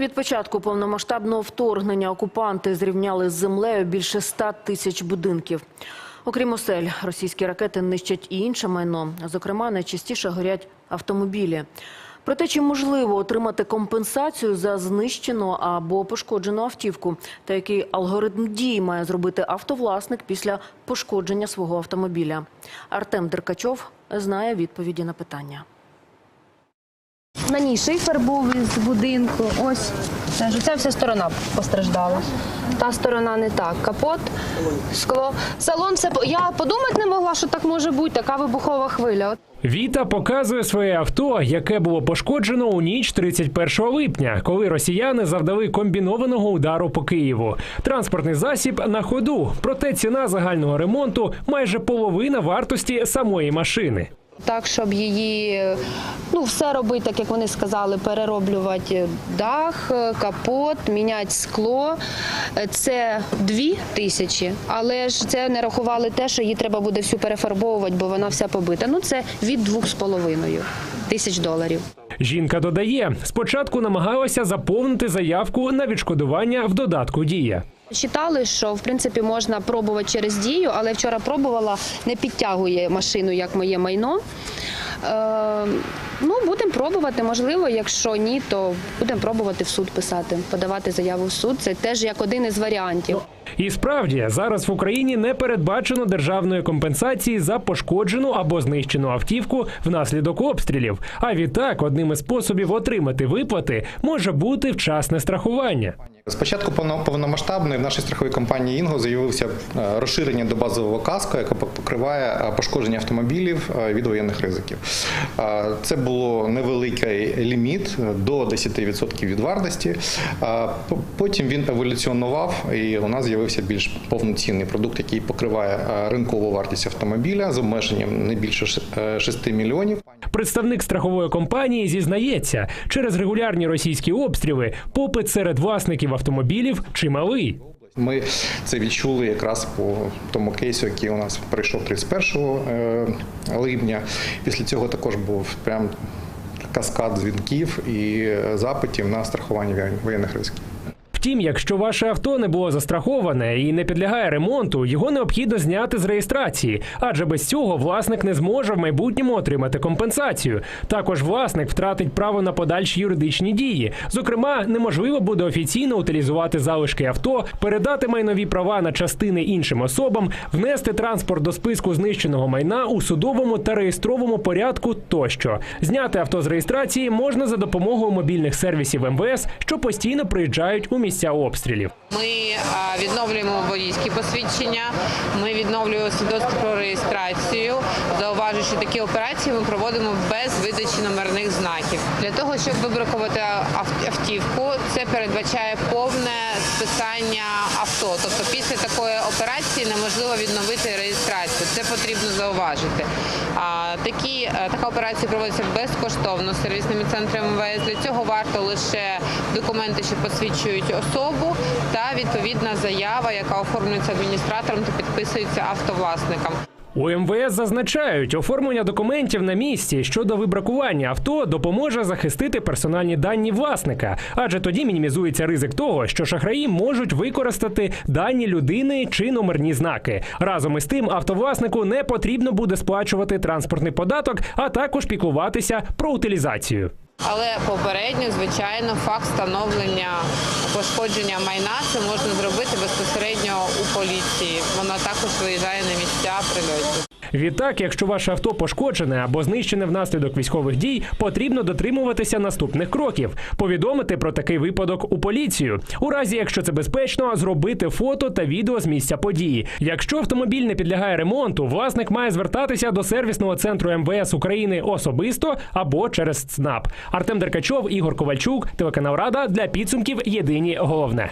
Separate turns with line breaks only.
Від початку повномасштабного вторгнення окупанти зрівняли з землею більше ста тисяч будинків. Окрім осель, російські ракети нищать і інше майно. Зокрема, найчастіше горять автомобілі. Про те, чи можливо отримати компенсацію за знищену або пошкоджену автівку, та який алгоритм дій має зробити автовласник після пошкодження свого автомобіля. Артем Деркачов знає відповіді на питання.
На ній шифер був із будинку. Ось це ж ця вся сторона постраждала. Та сторона не так. Капот, скло, салон. По- я подумати не могла, що так може бути. Така вибухова хвиля.
Віта показує своє авто, яке було пошкоджено у ніч 31 липня, коли росіяни завдали комбінованого удару по Києву. Транспортний засіб на ходу, проте ціна загального ремонту майже половина вартості самої машини.
Так, щоб її ну все робити, так як вони сказали, перероблювати дах, капот, міняти скло. Це дві тисячі, але ж це не рахували те, що її треба буде всю перефарбовувати, бо вона вся побита. Ну це від двох з половиною тисяч доларів.
Жінка додає, спочатку намагалася заповнити заявку на відшкодування в додатку Дія.
Читали, що в принципі можна пробувати через дію, але вчора пробувала, не підтягує машину як моє майно. Е, ну, будемо пробувати. Можливо, якщо ні, то будемо пробувати в суд писати, подавати заяву в суд. Це теж як один із варіантів.
І справді зараз в Україні не передбачено державної компенсації за пошкоджену або знищену автівку внаслідок обстрілів. А відтак, одним із способів отримати виплати може бути вчасне страхування.
Спочатку повномасштабної в нашій страховій компанії Інго з'явилося е, розширення до базового каско, яке покриває е, пошкодження автомобілів е, від воєнних ризиків. Це було невеликий ліміт до 10% від вартості. Потім він еволюціонував, і у нас з'явився більш повноцінний продукт, який покриває е, ринкову вартість автомобіля з обмеженням не більше ш- е, 6 мільйонів.
Представник страхової компанії зізнається, через регулярні російські обстріли попит серед власників автомобілів чималий.
Ми це відчули якраз по тому кейсу, який у нас прийшов 31 е, липня. Після цього також був прям каскад дзвінків і запитів на страхування воєнних ризиків.
Втім, якщо ваше авто не було застраховане і не підлягає ремонту, його необхідно зняти з реєстрації, адже без цього власник не зможе в майбутньому отримати компенсацію. Також власник втратить право на подальші юридичні дії. Зокрема, неможливо буде офіційно утилізувати залишки авто, передати майнові права на частини іншим особам, внести транспорт до списку знищеного майна у судовому та реєстровому порядку тощо. Зняти авто з реєстрації можна за допомогою мобільних сервісів МВС, що постійно приїжджають у місця обстрілів.
Ми відновлюємо водійські посвідчення, ми відновлюємо свідоцтво про реєстрацію. Зауважу, що такі операції ми проводимо без видачі номерних знаків. Для того, щоб вибракувати автівку, це передбачає повне списання авто. Тобто після такої операції неможливо відновити реєстрацію. Це потрібно зауважити. Такі, е, така операція проводиться безкоштовно сервісними центрами МВС. Для цього варто лише документи, що посвідчують особу, та відповідна заява, яка оформлюється адміністратором та підписується автовласником.
У МВС зазначають, оформлення документів на місці щодо вибракування авто допоможе захистити персональні дані власника, адже тоді мінімізується ризик того, що шахраї можуть використати дані людини чи номерні знаки. Разом із тим, автовласнику не потрібно буде сплачувати транспортний податок, а також піклуватися про утилізацію.
Але попередньо, звичайно, факт встановлення пошкодження майна це можна зробити безпосередньо у поліції. Вона також виїжджає на місця прильотів.
Відтак, якщо ваше авто пошкоджене або знищене внаслідок військових дій, потрібно дотримуватися наступних кроків: повідомити про такий випадок у поліцію. У разі, якщо це безпечно, зробити фото та відео з місця події. Якщо автомобіль не підлягає ремонту, власник має звертатися до сервісного центру МВС України особисто або через ЦНАП. Артем Деркачов, Ігор Ковальчук, телеканал Рада для підсумків. Єдині головне.